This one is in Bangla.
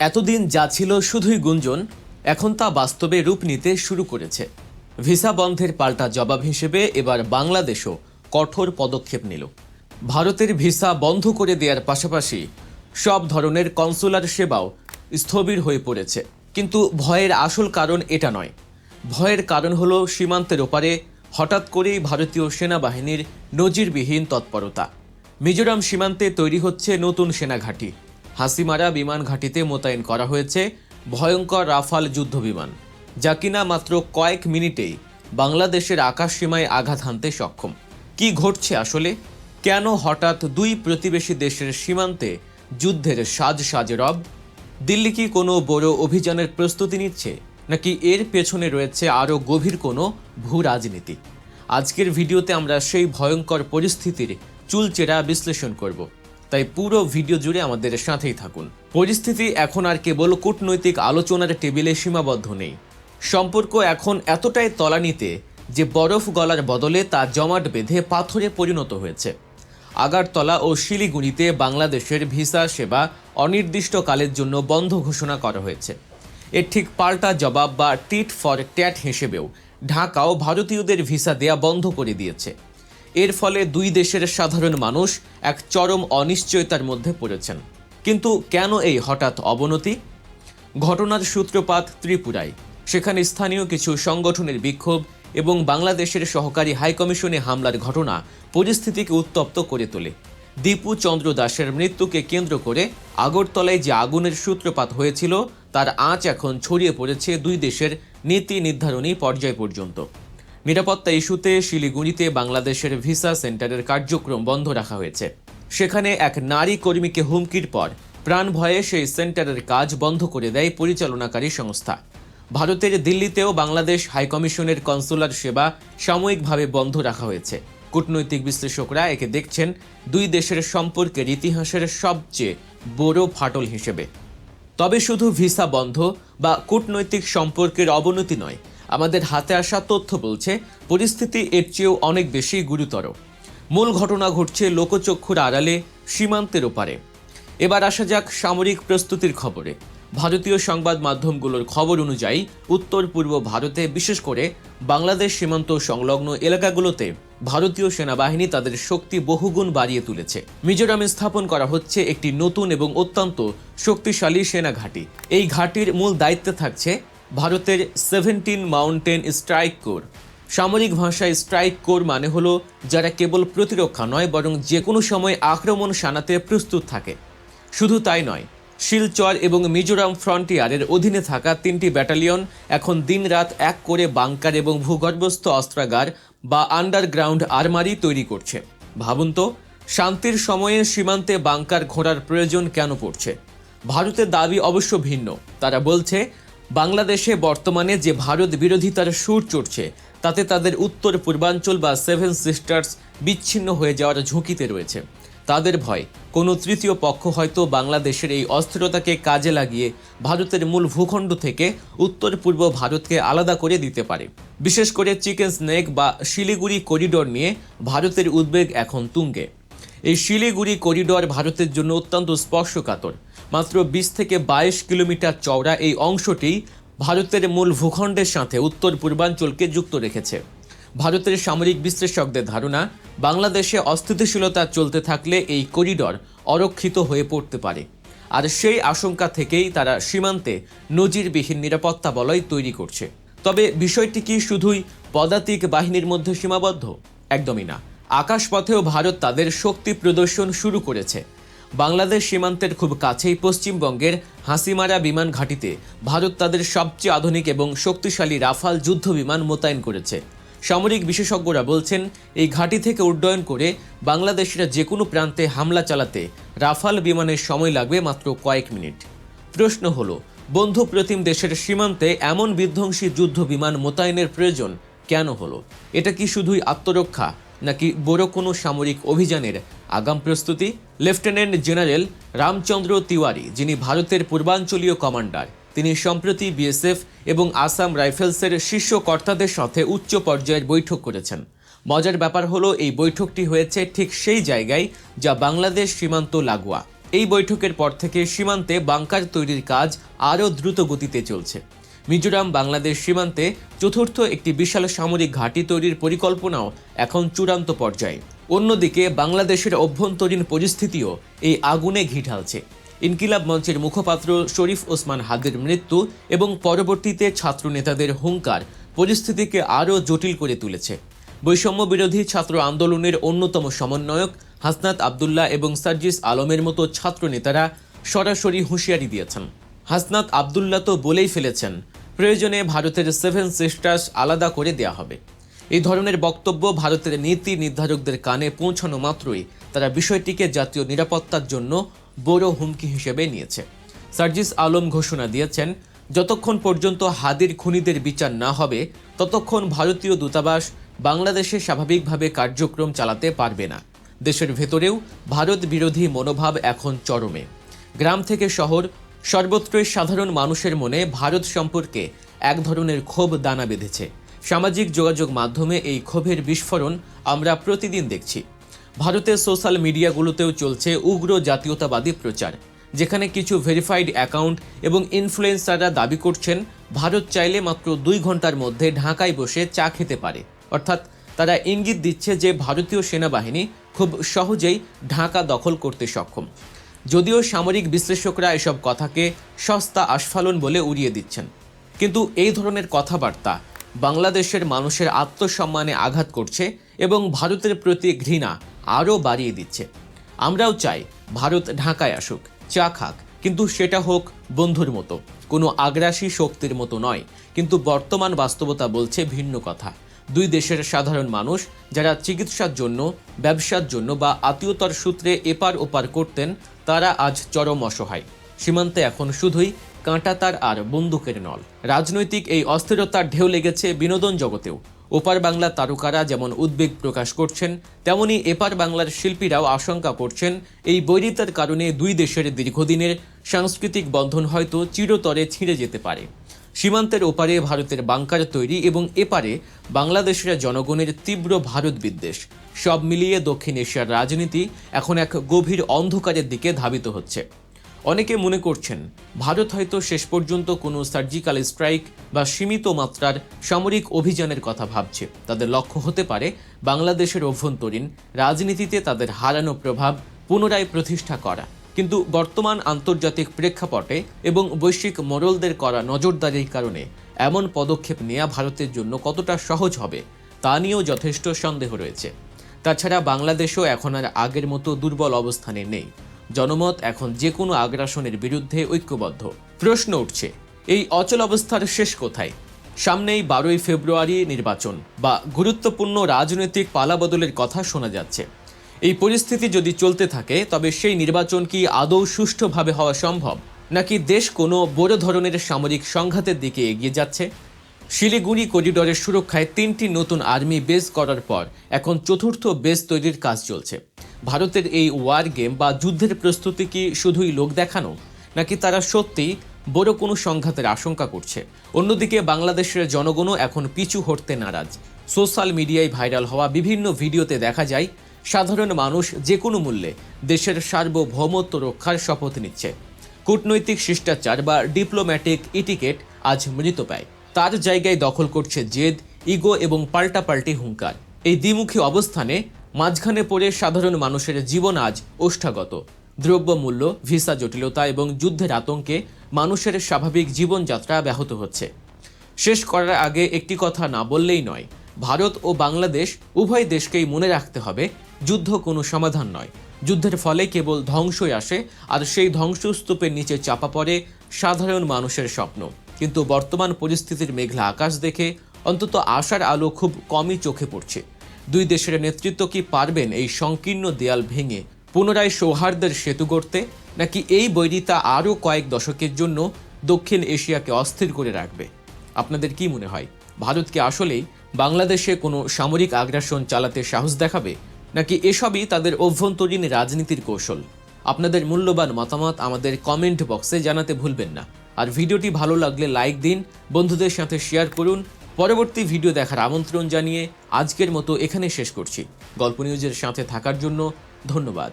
এতদিন যা ছিল শুধুই গুঞ্জন, এখন তা বাস্তবে রূপ নিতে শুরু করেছে। ভিসা বন্ধের পাল্টা জবাব হিসেবে এবার বাংলাদেশও কঠোর পদক্ষেপ নিল। ভারতের ভিসা বন্ধ করে দেওয়ার পাশাপাশি সব ধরনের কনসুলার সেবাও স্থবির হয়ে পড়েছে। কিন্তু ভয়ের আসল কারণ এটা নয়। ভয়ের কারণ হল সীমান্তের ওপারে হঠাৎ করেই ভারতীয় সেনাবাহিনীর নজিরবিহীন তৎপরতা। মিজোরাম সীমান্তে তৈরি হচ্ছে নতুন সেনাঘাঁটি। হাসিমারা বিমান ঘাঁটিতে মোতায়েন করা হয়েছে ভয়ঙ্কর রাফাল যুদ্ধ বিমান, যা কিনা মাত্র কয়েক মিনিটেই বাংলাদেশের আকাশ সীমায় আঘাত হানতে সক্ষম। কি ঘটছে আসলে? কেন হঠাৎ দুই প্রতিবেশী দেশের সীমান্তে যুদ্ধের সাজ সাজ রব? দিল্লি কি কোনো বড় অভিযানের প্রস্তুতি নিচ্ছে, নাকি এর পেছনে রয়েছে আরও গভীর কোনো ভূ রাজনীতি? আজকের ভিডিওতে আমরা সেই ভয়ঙ্কর পরিস্থিতির চুলচেরা বিশ্লেষণ করব। তাই পুরো ভিডিও জুড়ে আমাদের সাথেই থাকুন। পরিস্থিতি এখন আর কেবল কূটনৈতিক আলোচনার টেবিলে সীমাবদ্ধ নেই। সম্পর্ক এখন এতটাই তলানিতে যে বরফ গলার বদলে তা জমাট বেঁধে পাথরে পরিণত হয়েছে। আগারতলা ও শিলিগুড়িতে বাংলাদেশের ভিসা সেবা অনির্দিষ্টকালের জন্য বন্ধ ঘোষণা করা হয়েছে। এর ঠিক পাল্টা জবাব বা টিট ফর ট্যাট হিসেবেও ঢাকাও ভারতীয়দের ভিসা দেয়া বন্ধ করে দিয়েছে। এর ফলে দুই দেশের সাধারণ মানুষ এক চরম অনিশ্চয়তার মধ্যে পড়েছেন। কিন্তু কেন এই হঠাৎ অবনতি? ঘটনার সূত্রপাত ত্রিপুরায়। সেখানে স্থানীয় কিছু সংগঠনের বিক্ষোভ এবং বাংলাদেশের সহকারী হাইকমিশনে হামলার ঘটনা পরিস্থিতিকে উত্তপ্ত করে তোলে। দীপু চন্দ্র দাসের মৃত্যুকে কেন্দ্র করে আগরতলায় যে আগুনের সূত্রপাত হয়েছিল, তার আঁচ এখন ছড়িয়ে পড়েছে দুই দেশের নীতি নির্ধারণী পর্যায় পর্যন্ত। নিরাপত্তা ইস্যুতে শিলিগুড়িতে বাংলাদেশের ভিসা সেন্টারের কার্যক্রম বন্ধ রাখা হয়েছে। সেখানে এক নারী কর্মীকে হুমকির পর প্রাণ ভয়ে সেই সেন্টারের কাজ বন্ধ করে দেয় পরিচালনাকারী সংস্থা। ভারতের দিল্লিতেও বাংলাদেশ হাইকমিশনের কনসুলার সেবা সাময়িকভাবে বন্ধ রাখা হয়েছে। কূটনৈতিক বিশ্লেষকরা একে দেখছেন দুই দেশের সম্পর্কের ইতিহাসের সবচেয়ে বড় ফাটল হিসেবে। তবে শুধু ভিসা বন্ধ বা কূটনৈতিক সম্পর্কের অবনতি নয় আমাদের হাতে আসা তথ্য বলছে, পরিস্থিতি এর চেয়েও অনেক বেশি গুরুতর। মূল ঘটনা ঘটছে লোকচক্ষুর আড়ালে, সীমান্তের ওপারে। এবার আসা যাক সামরিক প্রস্তুতির খবরে। ভারতীয় সংবাদ মাধ্যমগুলোর খবর অনুযায়ী, উত্তর পূর্ব ভারতে, বিশেষ করে বাংলাদেশ সীমান্ত সংলগ্ন এলাকাগুলোতে ভারতীয় সেনাবাহিনী তাদের শক্তি বহুগুণ বাড়িয়ে তুলেছে। মিজোরামে স্থাপন করা হচ্ছে একটি নতুন এবং অত্যন্ত শক্তিশালী সেনা ঘাঁটি এই ঘাঁটির মূল দায়িত্বে থাকছে ভারতের সেভেন্টিন মাউন্টেন স্ট্রাইক কোর। সামরিক ভাষায় স্ট্রাইক কোর মানে হলো যারা কেবল প্রতিরক্ষা নয়, বরং যে কোনো সময় আক্রমণ শানাতে প্রস্তুত থাকে। শুধু তাই নয়, শিলচর এবং মিজোরাম ফ্রন্টিয়ারের অধীনে থাকা তিনটি ব্যাটালিয়ন এখন দিনরাত এক করে বাংকার এবং ভূগর্ভস্থ অস্ত্রাগার বা আন্ডারগ্রাউন্ড আর্মারি তৈরি করছে। ভাবুন তো, শান্তির সময়ে সীমান্তে বাংকার ঘোরার প্রয়োজন কেন পড়ছে? ভারতের দাবি অবশ্য ভিন্ন। তারা বলছে বাংলাদেশে বর্তমানে যে ভারত বিরোধিতার সুর চড়ছে, তাতে তাদের উত্তর পূর্বাঞ্চল বা সেভেন সিস্টার্স বিচ্ছিন্ন হয়ে যাওয়ার ঝুঁকিতে রয়েছে। তাদের ভয়, কোনো তৃতীয় পক্ষ হয়তো বাংলাদেশের এই অস্থিরতাকে কাজে লাগিয়ে ভারতের মূল ভূখণ্ড থেকে উত্তর পূর্ব ভারতকে আলাদা করে দিতে পারে। বিশেষ করে চিকেন স্নেক বা শিলিগুড়ি করিডোর নিয়ে ভারতের উদ্বেগ এখন তুঙ্গে। এই শিলিগুড়ি করিডোর ভারতের জন্য অত্যন্ত স্পর্শকাতর। মাত্র বিশ থেকে বাইশ কিলোমিটার চওড়া এই অংশটি ভারতের মূল ভূখণ্ডের সাথে উত্তর পূর্বাঞ্চলকে যুক্ত রেখেছে। ভারতের সামরিক বিশ্লেষকদের ধারণা, বাংলাদেশে অস্থিতিশীলতা চলতে থাকলে এই করিডর অরক্ষিত হয়ে পড়তে পারে। আর সেই আশঙ্কা থেকেই তারা সীমান্তে নজিরবিহীন নিরাপত্তা বলয় তৈরি করছে। তবে বিষয়টি কি শুধুই পদাতিক বাহিনীর মধ্যে সীমাবদ্ধ? একদমই না। আকাশপথেও ভারত তাদের শক্তি প্রদর্শন শুরু করেছে। বাংলাদেশ সীমান্তের খুব কাছেই পশ্চিমবঙ্গের হাসিমারা বিমান ঘাঁটিতে ভারত তাদের সবচেয়ে আধুনিক এবং শক্তিশালী রাফাল যুদ্ধ বিমান মোতায়েন করেছে। সামরিক বিশেষজ্ঞরা বলছেন, এই ঘাঁটি থেকে উড্ডয়ন করে বাংলাদেশিরা যে কোনো প্রান্তে হামলা চালাতে রাফাল বিমানের সময় লাগবে মাত্র কয়েক মিনিট। প্রশ্ন হলো, বন্ধু প্রতিম দেশের সীমান্তে এমন বিধ্বংসী যুদ্ধ বিমান মোতায়েনের প্রয়োজন কেন হলো? এটা কি শুধুই আত্মরক্ষা নাকি বড় কোনো সামরিক অভিযানের আগাম প্রস্তুতি? লেফটেন্যান্ট জেনারেল রামচন্দ্র তিওয়ারি, যিনি ভারতের পূর্বাঞ্চলীয় কমান্ডার, তিনি সম্প্রতি বিএসএফ এবং আসাম রাইফেলসের শীর্ষ কর্তাদের সাথে উচ্চ পর্যায়ের বৈঠক করেছেন। মজার ব্যাপার হলো, এই বৈঠকটি হয়েছে ঠিক সেই জায়গায় যা বাংলাদেশ সীমান্ত লাগোয়া। এই বৈঠকের পর থেকে সীমান্তে বাংকার তৈরির কাজ আরও দ্রুত গতিতে চলছে। মিজোরাম, বাংলাদেশ সীমান্তে চতুর্থ একটি বিশাল সামরিক ঘাঁটি তৈরির পরিকল্পনাও এখন চূড়ান্ত পর্যায়ে। অন্যদিকে, বাংলাদেশের অভ্যন্তরীণ পরিস্থিতিও এই আগুনে ঘি ঢালছে। ইনকিলাব মঞ্চের মুখপাত্র শরীফ ওসমান হাদের মৃত্যু এবং পরবর্তীতে ছাত্র নেতাদের হুঙ্কার পরিস্থিতিকে আরও জটিল করে তুলেছে। বৈষম্য বিরোধী ছাত্র আন্দোলনের অন্যতম সমন্বয়ক হাসনাত আবদুল্লাহ এবং সার্জিস আলমের মতো ছাত্র নেতারা সরাসরি হুঁশিয়ারি দিয়েছেন। হাসনাত আবদুল্লাহ তো বলেই ফেলেছেন, প্রয়োজনে ভারতের সেভেন সিস্টার্স আলাদা করে দেয়া হবে। এই ধরনের বক্তব্য ভারতের নীতি নির্ধারকদের কানে পৌঁছানো মাত্রই তারা বিষয়টিকে জাতীয় নিরাপত্তার জন্য বড় হুমকি হিসেবে নিয়েছে। সার্জিস আলম ঘোষণা দিয়েছেন, যতক্ষণ পর্যন্ত হাদির খুনিদের বিচার না হবে, ততক্ষণ ভারতীয় দূতাবাস বাংলাদেশে স্বাভাবিকভাবে কার্যক্রম চালাতে পারবে না। দেশের ভেতরেও ভারত বিরোধী মনোভাব এখন চরমে। গ্রাম থেকে শহর সর্বত্রই সাধারণ মানুষের মনে ভারত সম্পর্কে এক ধরনের ক্ষোভ দানা বেঁধেছে। সামাজিক যোগাযোগ মাধ্যমে এই ক্ষোভের বিস্ফোরণ আমরা প্রতিদিন দেখছি। ভারতের সোশ্যাল মিডিয়াগুলোতেও চলছে উগ্র জাতীয়তাবাদী প্রচার, যেখানে কিছু ভেরিফাইড অ্যাকাউন্ট এবং ইনফ্লুয়েন্সাররা দাবি করছেন, ভারত চাইলে মাত্র দুই ঘণ্টার মধ্যে ঢাকায় বসে চা খেতে পারে। অর্থাৎ তারা ইঙ্গিত দিচ্ছে যে ভারতীয় সেনাবাহিনী খুব সহজেই ঢাকা দখল করতে সক্ষম। যদিও সামরিক বিশ্লেষকরা এসব কথাকে সস্তা আস্ফালন বলে উড়িয়ে দিচ্ছেন। কিন্তু এই ধরনের কথাবার্তা বাংলাদেশের মানুষের আত্মসম্মানে আঘাত করছে এবং ভারতের প্রতি ঘৃণা আরও বাড়িয়ে দিচ্ছে। আমরাও চাই ভারত ঢাকায় আসুক, চা খাক, কিন্তু সেটা হোক বন্ধুর মতো। কোনো আগ্রাসী শক্তির মতো নয়, কিন্তু বর্তমান বাস্তবতা বলছে ভিন্ন কথা। দুই দেশের সাধারণ মানুষ যারা চিকিৎসার জন্য, ব্যবসার জন্য বা আত্মীয়তার সূত্রে এপার ওপার করতেন তারা আজ চরম অসহায়। সীমান্তে এখন শুধুই কাঁটা তার আর বন্দুকের নল। রাজনৈতিক এই অস্থিরতার ঢেউ লেগেছে বিনোদন জগতেও। ওপার বাংলার তারকারা যেমন উদ্বেগ প্রকাশ করছেন, তেমনি এপার বাংলার শিল্পীরাও আশঙ্কা করছেন, এই বৈরিতার কারণে দুই দেশের দীর্ঘদিনের সাংস্কৃতিক বন্ধন হয়তো চিরতরে ছিঁড়ে যেতে পারে। সীমান্তের ওপারে ভারতের বাংকার তৈরি এবং এপারে বাংলাদেশের জনগণের তীব্র ভারত বিদ্বেষ। সব মিলিয়ে দক্ষিণ এশিয়ার রাজনীতি এখন এক গভীর অন্ধকারের দিকে ধাবিত হচ্ছে। অনেকে মনে করছেন, ভারত হয়তো শেষ পর্যন্ত কোনো সার্জিক্যাল স্ট্রাইক বা সীমিত মাত্রার সামরিক অভিযানের কথা ভাবছে। তাদের লক্ষ্য হতে পারে, বাংলাদেশের অভ্যন্তরীণ রাজনীতিতে তাদের হারানো প্রভাব পুনরায় প্রতিষ্ঠা করা। কিন্তু বর্তমান আন্তর্জাতিক প্রেক্ষাপটে এবং বৈশ্বিক মোড়লদের করা নজরদারির কারণে এমন পদক্ষেপ নেওয়া ভারতের জন্য কতটা সহজ হবে, তা নিয়েও যথেষ্ট সন্দেহ রয়েছে। তাছাড়া বাংলাদেশও এখন আর আগের মতো দুর্বল অবস্থানে নেই। জনমত এখন যে কোনো আগ্রাসনের বিরুদ্ধে ঐক্যবদ্ধ। প্রশ্ন উঠছে, এই অচল অবস্থার শেষ কোথায়? সামনেই বারোই ফেব্রুয়ারি নির্বাচন বা গুরুত্বপূর্ণ রাজনৈতিক পালাবদলের কথা শোনা যাচ্ছে। এই পরিস্থিতি যদি চলতে থাকে, তবে সেই নির্বাচন কি আদৌ সুষ্ঠুভাবে হওয়া সম্ভব? নাকি দেশ কোনো বড় ধরনের সামরিক সংঘাতের দিকে এগিয়ে যাচ্ছে? শিলিগুড়ি করিডোরের সুরক্ষায় তিনটি নতুন আর্মি বেস করার পর এখন চতুর্থ বেস তৈরির কাজ চলছে। ভারতের এই ওয়ার গেম বা যুদ্ধের প্রস্তুতি কি শুধুই লোক দেখানো? নাকি তারা সত্যিই বড় কোনো সংঘাতের আশঙ্কা করছে? অন্যদিকে বাংলাদেশের জনগণও এখন পিছু হটতে নারাজ। সোশ্যাল মিডিয়ায় ভাইরাল হওয়া বিভিন্ন ভিডিওতে দেখা যায় সাধারণ মানুষ যে কোনো মূল্যে দেশের সার্বভৌমত্ব রক্ষার শপথ নিচ্ছে। কূটনৈতিক শিষ্টাচার বা ডিপ্লোম্যাটিক ইটিকেট আজ মৃতপ্রায় তার জায়গায় দখল করছে জেদ, ইগো এবং পাল্টাপাল্টি হুঙ্কার। এই দ্বিমুখী অবস্থানে মাঝখানে পড়ে সাধারণ মানুষের জীবন আজ ওষ্ঠাগত। দ্রব্যমূল্য, ভিসা জটিলতা এবং যুদ্ধের আতঙ্কে মানুষের স্বাভাবিক জীবনযাত্রা ব্যাহত হচ্ছে। শেষ করার আগে একটি কথা না বললেই নয়, ভারত ও বাংলাদেশ উভয় দেশকেই মনে রাখতে হবে যুদ্ধ কোনো সমাধান নয়। যুদ্ধের ফলে কেবল ধ্বংসই আসে, আর সেই ধ্বংসস্তূপের নিচে চাপা পড়ে সাধারণ মানুষের স্বপ্ন। কিন্তু বর্তমান পরিস্থিতির মেঘলা আকাশ দেখে অন্তত আশার আলো খুব কমই চোখে পড়ছে। দুই দেশের নেতৃত্ব কি পারবেন এই সংকীর্ণ দেয়াল ভেঙে পুনরায় সৌহার্দ্যের সেতু গড়তে, নাকি এই বৈরিতা আরও কয়েক দশকের জন্য দক্ষিণ এশিয়াকে অস্থির করে রাখবে? আপনাদের কি মনে হয়? ভারত কি আসলেই বাংলাদেশে কোনো সামরিক আগ্রাসন চালাতে সাহস দেখাবে? নাকি এসবই তাদের অভ্যন্তরীণ রাজনীতির কৌশল? আপনাদের মূল্যবান মতামত আমাদের কমেন্ট বক্সে জানাতে ভুলবেন না। আর ভিডিওটি ভালো লাগলে লাইক দিন, বন্ধুদের সাথে শেয়ার করুন। পরবর্তী ভিডিও দেখার আমন্ত্রণ জানিয়ে আজকের মতো এখানে শেষ করছি। গল্প নিউজের সাথে থাকার জন্য ধন্যবাদ।